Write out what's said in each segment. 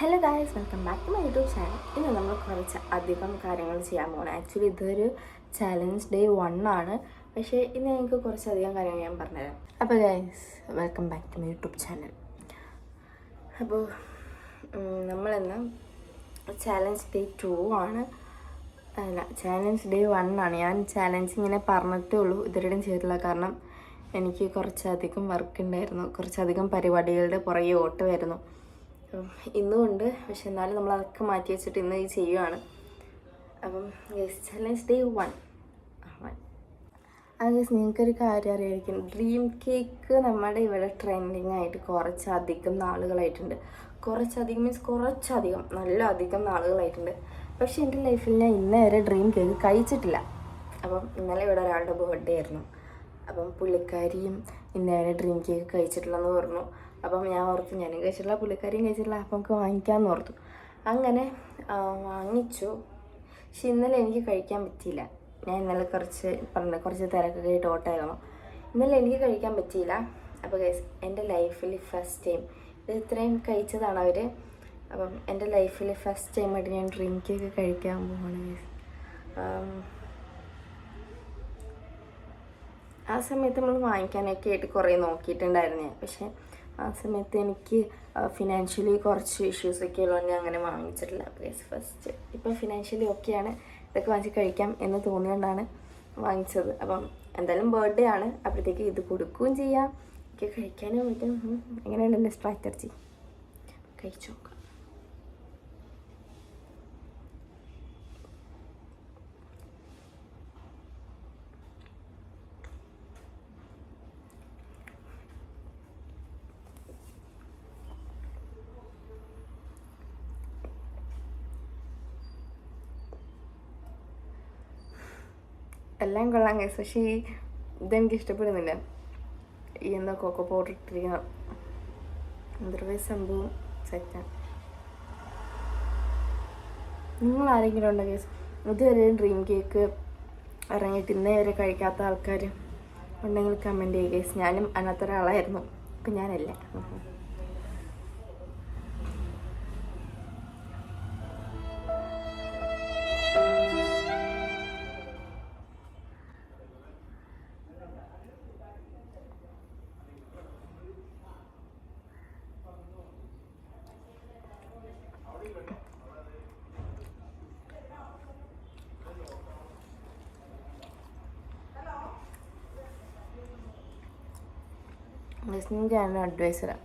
Hello guys welcome back to my YouTube channel ഇന്ന് നമ്മൾ കുറച്ച് അധികം കാര്യങ്ങൾ ചെയ്യാൻ പോകണം ആക്ച്വലി ഇതൊരു ചാലഞ്ച് ഡേ വൺ ആണ്. പക്ഷേ ഇന്ന് എനിക്ക് കുറച്ചധികം കാര്യങ്ങൾ ഞാൻ പറഞ്ഞുതരാം. അപ്പോൾ guys welcome back to my YouTube channel അപ്പോൾ നമ്മളിന്ന് ചാലഞ്ച് ഡേ ടു ആണ്. അല്ല ചാലഞ്ച് ഡേ വൺ ആണ്. ഞാൻ ചാലഞ്ച് ഇങ്ങനെ പറഞ്ഞിട്ടേ ഉള്ളൂ. ഇതുവരെയും ചെയ്തിട്ടില്ല. കാരണം എനിക്ക് കുറച്ചധികം വർക്ക് ഉണ്ടായിരുന്നു. കുറച്ചധികം പരിപാടികളുടെ പുറകെ ഓട്ടമായിരുന്നു ഇന്നും ഉണ്ട്. പക്ഷെ എന്നാലും നമ്മൾ അതൊക്കെ മാറ്റി വെച്ചിട്ട് ഇന്ന് ഇത് ചെയ്യുവാണ്. അപ്പം yes challenge day one one അത് നിങ്ങൾക്കൊരു കാര്യം അറിയായിരിക്കും. ഡ്രീം കേക്ക് നമ്മുടെ ഇവിടെ ട്രെൻഡിങ് ആയിട്ട് കുറച്ചധികം നാളുകളായിട്ടുണ്ട്. കുറച്ചധികം മീൻസ് കുറച്ചധികം നല്ല അധികം നാളുകളായിട്ടുണ്ട്. പക്ഷേ എന്റെ ലൈഫിൽ ഞാൻ ഇന്നേ വരെ ഡ്രീം കേക്ക് കഴിച്ചിട്ടില്ല. അപ്പം ഇന്നലെ ഇവിടെ ഒരാളുടെ ബർത്ത്ഡേ ആയിരുന്നു. അപ്പം പുള്ളിക്കാരിയും ഇന്നേ വരെ ഡ്രീം കേക്ക് കഴിച്ചിട്ടില്ലെന്ന് പറഞ്ഞു. അപ്പം ഞാൻ ഓർത്തു ഞാനും കഴിച്ചിട്ടില്ല പുള്ളിക്കാരിയും കഴിച്ചിട്ടില്ല അപ്പം നമുക്ക് വാങ്ങിക്കാമെന്ന് ഓർത്തു. അങ്ങനെ വാങ്ങിച്ചു. പക്ഷെ ഇന്നലെ എനിക്ക് കഴിക്കാൻ പറ്റിയില്ല. ഞാൻ ഇന്നലെ കുറച്ച് പറഞ്ഞ കുറച്ച് തിരക്കൊക്കെ ആയിട്ട് ഓട്ടായിരുന്നു ഇന്നലെ എനിക്ക് കഴിക്കാൻ പറ്റിയില്ല. അപ്പോൾ ഗൈസ് എന്റെ ലൈഫിൽ ഫസ്റ്റ് ടൈം ഇത് ഇത്രയും കഴിച്ചതാണ് അവർ അപ്പം എന്റെ ലൈഫിൽ ഫസ്റ്റ് ടൈം ടൈമായിട്ട് ഞാൻ ഡ്രിങ്ക് കേക്ക് കഴിക്കാൻ പോവാണ് ഗൈസ് ആ സമയത്ത് നമ്മൾ വാങ്ങിക്കാനൊക്കെ ആയിട്ട് കുറേ നോക്കിയിട്ടുണ്ടായിരുന്നു പക്ഷേ ആ സമയത്ത് എനിക്ക് ഫിനാൻഷ്യലി കുറച്ച് ഇഷ്യൂസ് ഒക്കെ ഉള്ളതുകൊണ്ട് ഞാൻ അങ്ങനെ വാങ്ങിച്ചിട്ടില്ല. പ്ലേസ് ഫസ്റ്റ് ഇപ്പം ഫിനാൻഷ്യലി ഓക്കെയാണ് ഇതൊക്കെ വാങ്ങിച്ച് കഴിക്കാം എന്ന് തോന്നിയോണ്ടാണ് വാങ്ങിച്ചത്. അപ്പം എന്തായാലും ബർത്ത്ഡേ ആണ്. അപ്പോഴത്തേക്ക് ഇത് കൊടുക്കുകയും ചെയ്യാം. എനിക്ക് കഴിക്കാനും പറ്റും. എങ്ങനെയുണ്ട് എന്റെ സ്ട്രാറ്റർജി കഴിച്ചു നോക്കാം എല്ലാം കൊള്ളാം കേസ് പക്ഷേ ഈ ഇതെനിക്ക് ഇഷ്ടപ്പെടുന്നില്ല. ഈ എന്താ കൊക്കോ പൗഡർ ഇട്ടിരിക്കണം. അതർവൈസ് സംഭവം. സെറ്റാണ് നിങ്ങൾ ആരെങ്കിലും ഉണ്ടോ കേസ് ഇതുവരെ ഡ്രീം കേക്ക് ഇറങ്ങിയിട്ട് ഇന്നേ വരെ കഴിക്കാത്ത ആൾക്കാർ ഉണ്ടെങ്കിൽ കമന്റ് ചെയ്യുക കേസ് ഞാനും അതിനകത്ത് ഒരാളായിരുന്നു. ഇപ്പം ഞാനല്ല. നിങ്ങൾക്ക് ഞാൻ അഡ്വൈസറാണ്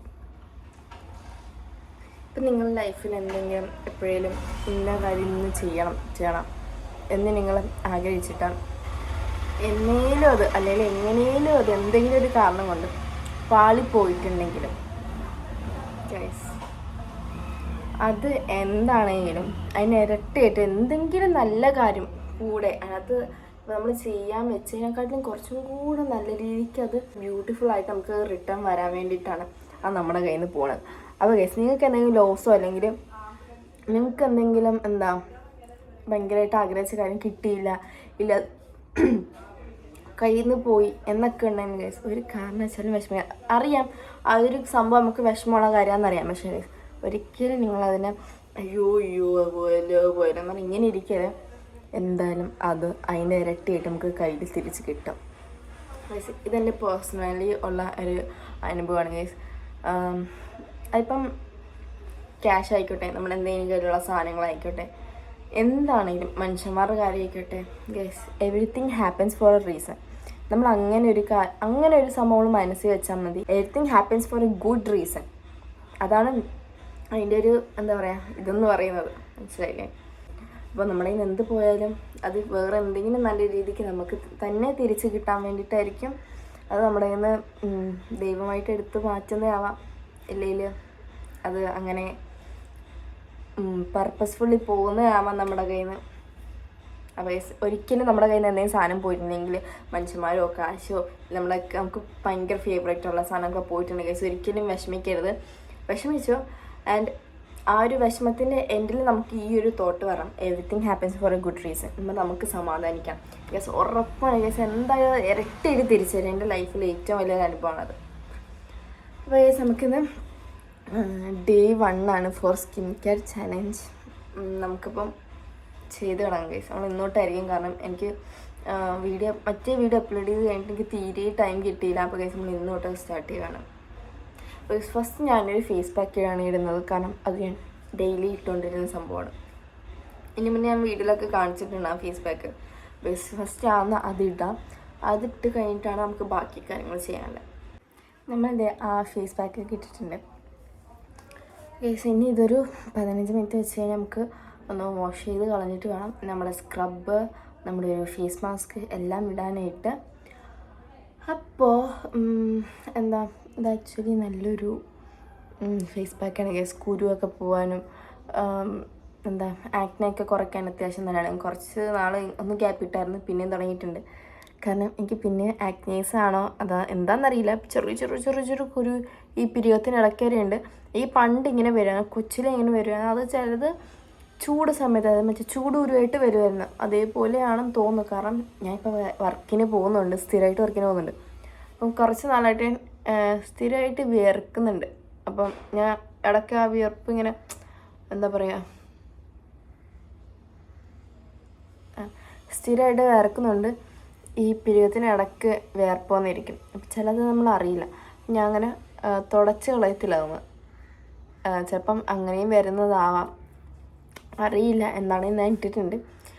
ഇപ്പം നിങ്ങൾ ലൈഫിൽ എന്തെങ്കിലും എപ്പോഴേലും ഇന്ന കാര്യം ഇന്ന് ചെയ്യണം ചെയ്യണം എന്ന് നിങ്ങൾ ആഗ്രഹിച്ചിട്ടാണ് എന്നേലും അത് അല്ലെങ്കിൽ എങ്ങനെയും അത് എന്തെങ്കിലും ഒരു കാരണം കൊണ്ട് പാളിപ്പോയിട്ടുണ്ടെങ്കിലും ഗൈസ് അത് എന്താണെങ്കിലും അതിന് എന്തെങ്കിലും നല്ല കാര്യം കൂടെ അതിനകത്ത് നമ്മൾ ചെയ്യാൻ വെച്ചതിനെക്കാട്ടിലും കുറച്ചും കൂടെ നല്ല രീതിക്ക് അത് ബ്യൂട്ടിഫുൾ ആയിട്ട് നമുക്ക് റിട്ടേൺ വരാൻ വേണ്ടിയിട്ടാണ് അത് നമ്മുടെ കയ്യിൽ നിന്ന് പോണത്. അപ്പോൾ ഗസ് നിങ്ങൾക്ക് എന്തെങ്കിലും ലോസോ അല്ലെങ്കിൽ നിങ്ങൾക്ക് എന്തെങ്കിലും എന്താ ഭയങ്കരമായിട്ട് ആഗ്രഹിച്ച കാര്യം കിട്ടിയില്ല ഇല്ല കയ്യിൽ നിന്ന് പോയി എന്നൊക്കെ ഉണ്ടെങ്കിൽ ഗൈസ് ഒരു കാരണം വെച്ചാലും വിഷമം. അറിയാം ആ ഒരു സംഭവം നമുക്ക് വിഷമമുള്ള കാര്യമാണെന്നറിയാം പക്ഷേ ഗൈസ് ഒരിക്കലും നിങ്ങളതിനെ അയ്യോ അയ്യോ അതുപോലെ അതുപോലെ എന്ന് പറഞ്ഞാൽ ഇങ്ങനെ ഇരിക്കരുത്. എന്തായാലും അത് അതിന്റെ ഇരട്ടിയായിട്ട് നമുക്ക് കയ്യിൽ തിരിച്ച് കിട്ടും. ഇതെന്റെ പേഴ്സണലി ഉള്ള ഒരു അനുഭവമാണ് ഗൈസ് അതിപ്പം ക്യാഷ് ആയിക്കോട്ടെ നമ്മൾ എന്തെങ്കിലും കയ്യിലുള്ള സാധനങ്ങളായിക്കോട്ടെ എന്താണെങ്കിലും മനുഷ്യന്മാരുടെ കാര്യമായിക്കോട്ടെ guys everything happens for a reason നമ്മൾ അങ്ങനെ ഒരു കാ അങ്ങനെ ഒരു സംഭവം മനസ്സിൽ വെച്ചാൽ മതി. Everything happens for a good reason അതാണ് അതിന്റെ ഒരു എന്താ പറയുക ഇതെന്ന് പറയുന്നത്. മനസ്സിലായില്ലേ? അപ്പോൾ നമ്മളെ നിന്ന് എന്ത് പോയാലും അത് വേറെ എന്തെങ്കിലും നല്ല രീതിക്ക് നമുക്ക് തന്നെ തിരിച്ച് കിട്ടാൻ വേണ്ടിയിട്ടായിരിക്കും. അത് നമ്മുടെ നിന്ന് ദൈവമായിട്ട് എടുത്ത് മാറ്റുന്നതാവാം ഇല്ലെങ്കിൽ അത് അങ്ങനെ പർപ്പസ്ഫുള്ളി പോകുന്നതാവാം നമ്മുടെ കയ്യിൽ നിന്ന്. അപ്പോൾ ഒരിക്കലും നമ്മുടെ കയ്യിൽ നിന്ന് എന്തെങ്കിലും സാധനം പോയിട്ടുണ്ടെങ്കിൽ മനുഷ്യന്മാരോ കാശോ നമ്മളെ നമുക്ക് ഭയങ്കര ഫേവറേറ്റ് ഉള്ള സാധനമൊക്കെ പോയിട്ടുണ്ടെങ്കിൽ ഒരിക്കലും വിഷമിക്കരുത്. വിഷമിച്ചോ? ആൻഡ് ആ ഒരു വിഷമത്തിന്റെ എൻഡിൽ നമുക്ക് ഈ ഒരു തോട്ട് വരാം everything happens for a good reason അപ്പോൾ നമുക്ക് സമാധാനിക്കാം. യെസ് ഉറപ്പാണ്. യെസ് എന്തായാലും ഇരട്ടിയിട്ട് തിരിച്ചു തരും എന്റെ ലൈഫിൽ ഏറ്റവും വലിയൊരു അനുഭവമാണത് അപ്പോൾ യെസ് നമുക്കിന്ന് ഡേ വൺ ആണ് ഫോർ സ്കിൻ കെയർ ചലഞ്ച് നമുക്കിപ്പം ചെയ്ത് തുടങ്ങാം ഗൈസ് നമ്മൾ ഇന്നോട്ടായിരിക്കും കാരണം എനിക്ക് വീഡിയോ മറ്റേ വീഡിയോ അപ്ലോഡ് ചെയ്ത് കഴിഞ്ഞിട്ട് എനിക്ക് തീരെ ടൈം കിട്ടിയില്ല. അപ്പോൾ ഗൈസ് നമ്മൾ ഇന്നോട്ട് സ്റ്റാർട്ട് ചെയ്യുകയാണ് ഫസ്റ്റ് ഞാനൊരു ഫേസ് പാക്കാണ് ഇടുന്നത്. കാരണം അത് ഞാൻ ഡെയിലി ഇട്ടുകൊണ്ടിരുന്ന സംഭവമാണ്. ഇനി മുന്നേ ഞാൻ വീട്ടിലൊക്കെ കാണിച്ചിട്ടുണ്ട് ആ ഫേസ് പാക്ക് ബസ് ഫസ്റ്റ് ആവുന്ന അതിടാം അതിട്ട് കഴിഞ്ഞിട്ടാണ് നമുക്ക് ബാക്കി കാര്യങ്ങൾ ചെയ്യാനുള്ളത്. നമ്മളിത് ആ ഫേസ് പാക്ക് ഇട്ടിട്ടുണ്ട്. ഗേസ് ഇനി ഇതൊരു പതിനഞ്ച് മിനിറ്റ് വെച്ച് കഴിഞ്ഞാൽ നമുക്ക് ഒന്ന് വാഷ് ചെയ്ത് കളഞ്ഞിട്ട് വേണം. നമ്മുടെ സ്ക്രബ്ബ് നമ്മുടെ ഒരു ഫേസ് മാസ്ക് എല്ലാം ഇടാനായിട്ട്. അപ്പോൾ എന്താ ഇത് ആക്ച്വലി നല്ലൊരു ഫേസ് പാക്കാണ് ഗസ് കുരുവൊക്കെ പോകാനും എന്താ ആക്നെയൊക്കെ കുറയ്ക്കാൻ അത്യാവശ്യം നല്ലതാണ്. കുറച്ച് നാൾ ഒന്ന് ഗ്യാപ്പ് ഇട്ടായിരുന്നു പിന്നെയും തുടങ്ങിയിട്ടുണ്ട്. കാരണം എനിക്ക് പിന്നെ ആക്നേസ് ആണോ അതാ എന്താണെന്നറിയില്ല ചെറിയ ചെറിയ ചെറിയ ചെറിയ കുരു ഈ പിരിയത്തിന് ഇടയ്ക്കവരെയുണ്ട് ഈ പണ്ട് ഇങ്ങനെ വരിക കൊച്ചിലെ ഇങ്ങനെ വരിക അത് ചിലത് ചൂട് സമയത്ത് അതായത് മറ്റേ ചൂട് ഉരുവായിട്ട് വരുമായിരുന്നു അതേപോലെയാണെന്ന് തോന്നുന്നു. കാരണം ഞാനിപ്പോൾ വർക്കിന് പോകുന്നുണ്ട് സ്ഥിരമായിട്ട് വർക്കിന് പോകുന്നുണ്ട്. അപ്പം കുറച്ച് നാളായിട്ട് സ്ഥിരമായിട്ട് വിയർക്കുന്നുണ്ട്. അപ്പം ഞാൻ ഇടയ്ക്ക് ആ വിയർപ്പ് ഇങ്ങനെ എന്താ പറയുക സ്ഥിരമായിട്ട് വിയർക്കുന്നുണ്ട്. ഈ പിരിയത്തിന് ഇടയ്ക്ക് വിയർപ്പ് വന്നിരിക്കും. അപ്പം ചിലത് നമ്മൾ അറിയില്ല. ഞാൻ അങ്ങനെ തുടച്ച് കളയത്തില്ല അതൊന്ന് ചിലപ്പം അങ്ങനെയും വരുന്നതാവാം. അറിയില്ല. എന്താണെന്ന് ഞാൻ ഇട്ടിട്ടുണ്ട്.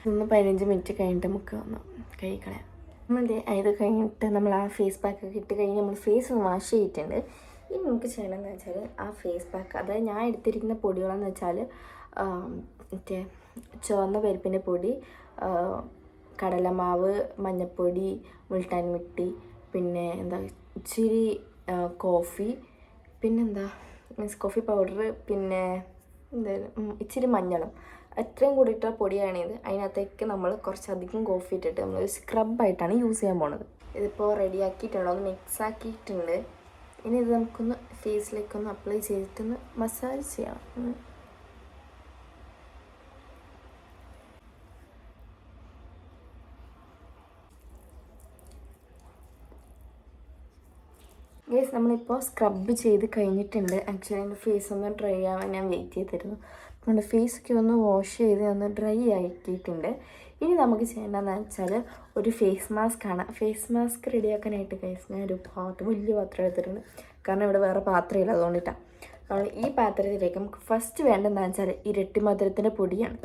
ഒന്ന് പതിനഞ്ച് മിനിറ്റ് കഴിഞ്ഞിട്ട് നമുക്ക് ഒന്ന് കഴിക്കളയാം നമ്മൾ ഇത് കഴിഞ്ഞിട്ട് നമ്മൾ ആ ഫേസ് പാക്ക് ഒക്കെ ഇട്ട് കഴിഞ്ഞ് നമ്മൾ ഫേസ് ഒന്ന് വാഷ് ചെയ്തിട്ടുണ്ട്. ഇനി നമുക്ക് ചെയ്യണമെന്ന് വെച്ചാൽ ആ ഫേസ് പാക്ക് അതായത് ഞാൻ എടുത്തിരിക്കുന്ന പൊടികളെന്ന് വെച്ചാൽ മറ്റേ ചുവന്ന പരിപ്പിന്റെ പൊടി കടലമാവ് മഞ്ഞൾപ്പൊടി മുൾട്ടാൻ മിട്ടി പിന്നെ എന്താ ഇച്ചിരി കോഫി പിന്നെന്താ മീൻസ് കോഫി പൗഡർ പിന്നെ എന്തായാലും ഇച്ചിരി മഞ്ഞളും. അത്രയും കൂടിയിട്ട പൊടിയാണ് ഇത് അതിനകത്തേക്ക് നമ്മൾ കുറച്ചധികം കോഫി ഇട്ടിട്ട് നമ്മൾ സ്ക്രബായിട്ടാണ് യൂസ് ചെയ്യാൻ പോണത്. ഇതിപ്പോൾ റെഡി ആക്കിയിട്ടുണ്ടോ ഒന്ന് മിക്സ് ആക്കിയിട്ടുണ്ട്. ഇനി ഇത് നമുക്കൊന്ന് ഫേസിലേക്കൊന്ന് അപ്ലൈ ചെയ്തിട്ടൊന്ന് മസാജ് ചെയ്യാം. ഗേസ് നമ്മളിപ്പോൾ സ്ക്രബ് ചെയ്ത് കഴിഞ്ഞിട്ടുണ്ട്. ആക്ച്വലി എന്റെ ഫേസ് ഒന്ന് ഡ്രൈ ആവാൻ ഞാൻ വെയിറ്റ് ചെയ്തിരുന്നു. നമ്മുടെ ഫേസൊക്കെ ഒന്ന് വാഷ് ചെയ്ത് ഒന്ന് ഡ്രൈ ആക്കിയിട്ടുണ്ട്. ഇനി നമുക്ക് ചെയ്യേണ്ടതെന്ന് വെച്ചാൽ ഒരു ഫേസ് മാസ്ക് ആണ്. ഫേസ് മാസ്ക് റെഡിയാക്കാനായിട്ട് ഫേസ് ഞാൻ ഒരു പാത്രം വലിയ പാത്രം എടുത്തിട്ടുണ്ട്. കാരണം ഇവിടെ വേറെ പാത്രമില്ല അതുകൊണ്ടിട്ടാണ് നമ്മൾ ഈ പാത്രത്തിലേക്ക് നമുക്ക് ഫസ്റ്റ് വേണ്ടതെന്ന് വെച്ചാൽ ഇരട്ടി മധുരത്തിന്റെ പൊടിയാണ്.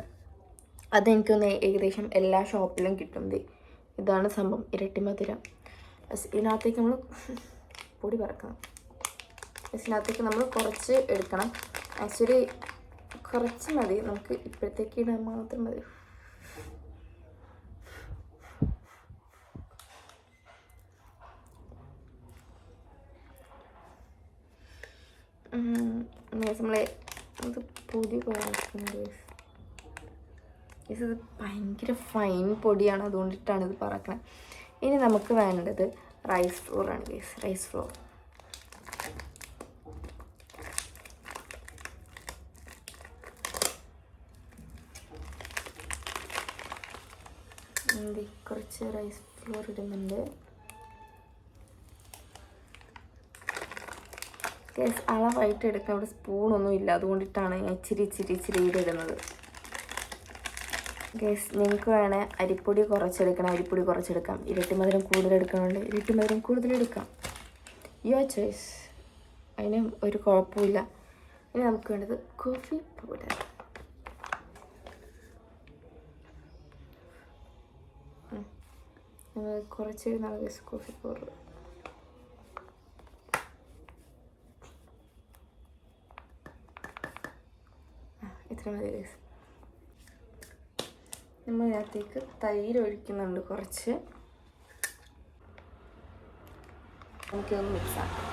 അതെനിക്കൊന്ന് ഏകദേശം എല്ലാ ഷോപ്പിലും കിട്ടും ഇതാണ് സംഭവം ഇരട്ടി മധുരം. ഇതിനകത്തേക്ക് നമ്മൾ പൊടി പറക്കണം. ഇതിനകത്തേക്ക് നമ്മൾ കുറച്ച് എടുക്കണം. ആക്ച്വലി കുറച്ച് മതി. നമുക്ക് ഇപ്പോഴത്തേക്ക് ഇടാൻ മാത്രം മതി. നമ്മളെ ഇത് പൊടി പറക്കുന്നത് ഇത് ഭയങ്കര ഫൈൻ പൊടിയാണ്. അതുകൊണ്ടിട്ടാണ് ഇത് പറക്കണത് ഇനി നമുക്ക് വേണ്ടത് റൈസ് ഫ്ലോറാണ് ഗേസ് റൈസ് ഫ്ലോർ കുറച്ച് റൈസ് ഫ്ലോർ ഇടുന്നുണ്ട്. അളവായിട്ട് എടുക്കാൻ ഇവിടെ സ്പൂണൊന്നും ഇല്ല. അതുകൊണ്ടിട്ടാണ് ഞാൻ ഇച്ചിരി ഇച്ചിരി ഇച്ചിരി ഇടുന്നത്. ഗേസ് നിങ്ങൾക്ക് വേണേ അരിപ്പൊടി കുറച്ചെടുക്കണം. അരിപ്പൊടി കുറച്ചെടുക്കാം. ഇരട്ടി മധുരം കൂടുതലെടുക്കണമുണ്ട് ഇരട്ടി മധുരം കൂടുതലെടുക്കാം യുവർ ചോയ്സ് അതിന് ഒരു കുഴപ്പമില്ല ഇനി നമുക്ക് വേണ്ടത് കോഫി പൗഡർ കുറച്ച് നാല് ഗേസ് കോഫി പൗഡർ ഇത്ര മതി ഗേസ് നമ്മൾ ഇതിനകത്തേക്ക് തൈര് ഒഴിക്കുന്നുണ്ട് കുറച്ച് നമുക്കിതൊന്ന് മിക്സ് ആക്കാം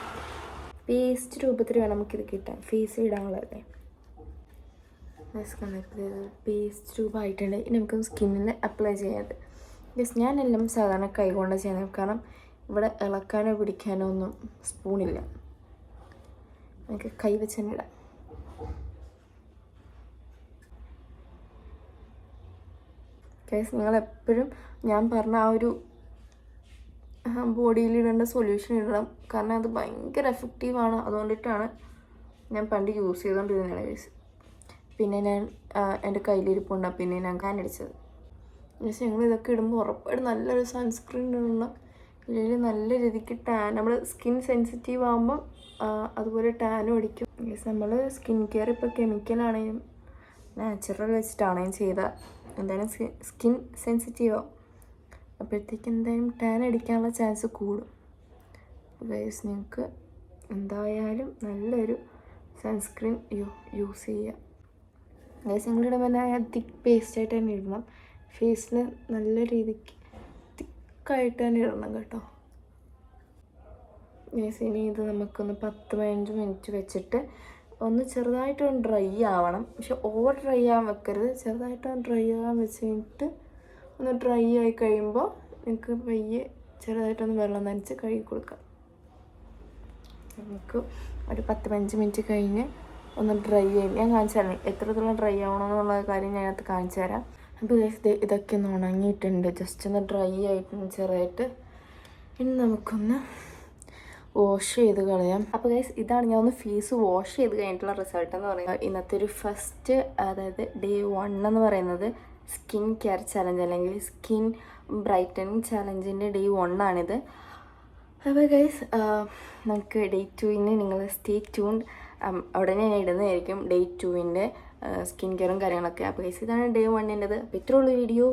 പേസ്റ്റ് രൂപത്തിൽ വേണം നമുക്കിത് കിട്ടാൻ. ഫേസ് ഇടാനുള്ളതല്ലേ പേസ്റ്റ് രൂപമായിട്ടുണ്ട്. ഇനി നമുക്ക് സ്കിന്നിൽ അപ്ലൈ ചെയ്യാതെ യെസ് ഞാനെല്ലാം സാധാരണ കൈകൊണ്ട് ചെയ്യുന്നത് കാരണം ഇവിടെ ഇളക്കാനോ പിടിക്കാനോ ഒന്നും സ്പൂണില്ല എനിക്ക് കൈ വെച്ച് തന്നെ ഇടാം. കേസ് നിങ്ങൾ എപ്പോഴും ഞാൻ പറഞ്ഞ ആ ഒരു ബോഡിയിൽ ഇടേണ്ട സൊല്യൂഷൻ ഇടണം. കാരണം അത് ഭയങ്കര എഫക്റ്റീവാണ് അതുകൊണ്ടിട്ടാണ് ഞാൻ പണ്ട് യൂസ് ചെയ്തുകൊണ്ടിരുന്നതാണ് കേസ് പിന്നെ ഞാൻ എന്റെ കയ്യിലിരിപ്പുണ്ടാകും പിന്നെ ഞാൻ കാനടിച്ചത് പക്ഷേ ഞങ്ങൾ ഇതൊക്കെ ഇടുമ്പോൾ ഉറപ്പായിട്ട് നല്ലൊരു സൺസ്ക്രീൻ ഇടണം. ഇല്ലെങ്കിൽ നല്ല രീതിക്ക് ടാൻ നമ്മൾ സ്കിൻ സെൻസിറ്റീവ് ആകുമ്പോൾ അതുപോലെ ടാനും അടിക്കും. ഗൈസ് നമ്മൾ സ്കിൻ കെയർ ഇപ്പോൾ കെമിക്കലാണെങ്കിലും നാച്ചുറൽ വെച്ചിട്ടാണെങ്കിലും ചെയ്ത എന്തായാലും സ്കിൻ സെൻസിറ്റീവ് ആവും. അപ്പോഴത്തേക്ക് എന്തായാലും ടാൻ അടിക്കാനുള്ള ചാൻസ് കൂടും. ഗൈസ് നിങ്ങൾക്ക് എന്തായാലും നല്ലൊരു സൺസ്ക്രീൻ യൂസ് ചെയ്യുക ഗൈസ് നിങ്ങളിടുമ്പോൾ തന്നെ തിക്ക് പേസ്റ്റായിട്ട് തന്നെ ഇടണം. ഫേസിൽ നല്ല രീതിക്ക് തിക്കായിട്ട് തന്നെ ഇടണം കേട്ടോ. ഗൈസ് ഇനി ഇത് നമുക്കൊന്ന് പത്ത് പതിനഞ്ച് മിനിറ്റ് വെച്ചിട്ട് ഒന്ന് ചെറുതായിട്ടൊന്ന് ഡ്രൈ ആവണം. പക്ഷെ ഓവർ ഡ്രൈ ആവാൻ വെക്കരുത്. ചെറുതായിട്ടൊന്ന് ഡ്രൈ ആവാൻ വെച്ച് കഴിഞ്ഞിട്ട് ഒന്ന് ഡ്രൈ ആയി കഴിയുമ്പോൾ നിങ്ങൾക്ക് പയ്യെ ചെറുതായിട്ടൊന്ന് വെള്ളം നനച്ച് കഴുകി കൊടുക്കാം. നമുക്ക് ഒരു പത്ത് പതിനഞ്ച് മിനിറ്റ് കഴിഞ്ഞ് ഒന്ന് ഡ്രൈ ആയി. ഞാൻ കാണിച്ചു തരാം. എത്രത്തോളം ഡ്രൈ ആവണമെന്നുള്ള കാര്യം അതിനകത്ത് കാണിച്ചു തരാം. അപ്പോൾ ഗൈസ് ഇതൊക്കെ ഒന്ന് ഉണങ്ങിയിട്ടുണ്ട്. ജസ്റ്റ് ഒന്ന് ഡ്രൈ ആയിട്ടുണ്ട് ചെറുതായിട്ട് ഇനി നമുക്കൊന്ന് വാഷ് ചെയ്ത് കളയാം. അപ്പോൾ ഗൈസ് ഇതാണ് ഞാൻ ഒന്ന് ഫേസ് വാഷ് ചെയ്ത് കഴിഞ്ഞിട്ടുള്ള റിസൾട്ട് എന്ന് പറയുന്നത്. ഇന്നത്തെ ഒരു ഫസ്റ്റ് അതായത് ഡേ വൺ എന്ന് പറയുന്നത് സ്കിൻ കെയർ ചലഞ്ച് അല്ലെങ്കിൽ സ്കിൻ ബ്രൈറ്റനിങ് ചലഞ്ചിന്റെ ഡേ വൺ ആണിത്. അപ്പോൾ ഗൈസ് നമുക്ക് ഡേ ടുവിന് നിങ്ങൾ സ്റ്റേ ട്യൂൺ ഉടനെ ഞാൻ ഇടുന്നതായിരിക്കും ഡേ ടുവിന്റെ സ്കിൻ കെയറും കാര്യങ്ങളൊക്കെ. അപ്പോൾ ഗൈസ് ഇതാണ് ഡേ വണ്ണിന്റെത് അപ്പോൾ ഇത്രയുള്ള വീഡിയോ